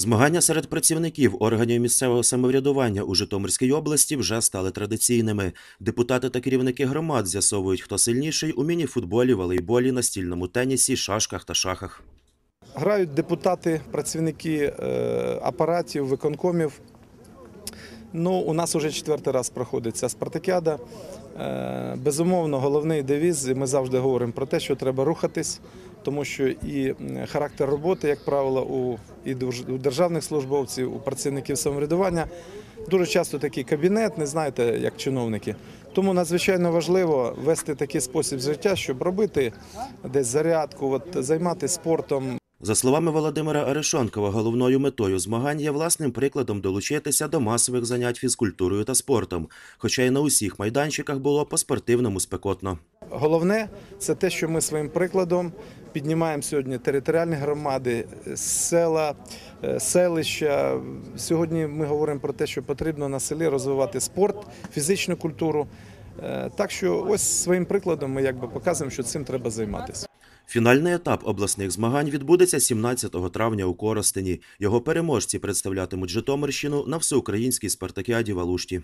Змагання серед працівників органів місцевого самоврядування у Житомирській області вже стали традиційними. Депутати та керівники громад з'ясовують, хто сильніший у міні-футболі, волейболі, настільному тенісі, шашках та шахах. Грають депутати, працівники е, апаратів, виконкомів. Ну, у нас вже четвертий раз проходить ця спартакіада. Е, безумовно, головний девіз, ми завжди говоримо про те, що треба рухатись, тому що і характер роботи, як правило, у, і у державних службовців, у працівників самоврядування дуже часто такий кабінет, не знаєте, як чиновники. Тому надзвичайно важливо вести такий спосіб життя, щоб робити десь зарядку, от, займатися спортом, За словами Володимира Арешонкова, головною метою змагань є власним прикладом долучитися до масових занять фізкультурою та спортом, хоча й на усіх майданчиках було по-спортивному спекотно. Головне це те, що ми своїм прикладом піднімаємо сьогодні територіальні громади, села, е, селища. Сьогодні ми говоримо про те, що потрібно на селі розвивати спорт, фізичну культуру. Е, Так що ось своїм прикладом ми якби показуємо, що цим треба займатися. Фінальний етап обласних змагань відбудеться 17 травня у Коростені. Його переможці представлятимуть Житомирщину на всеукраїнській спартакіаді в Алушті.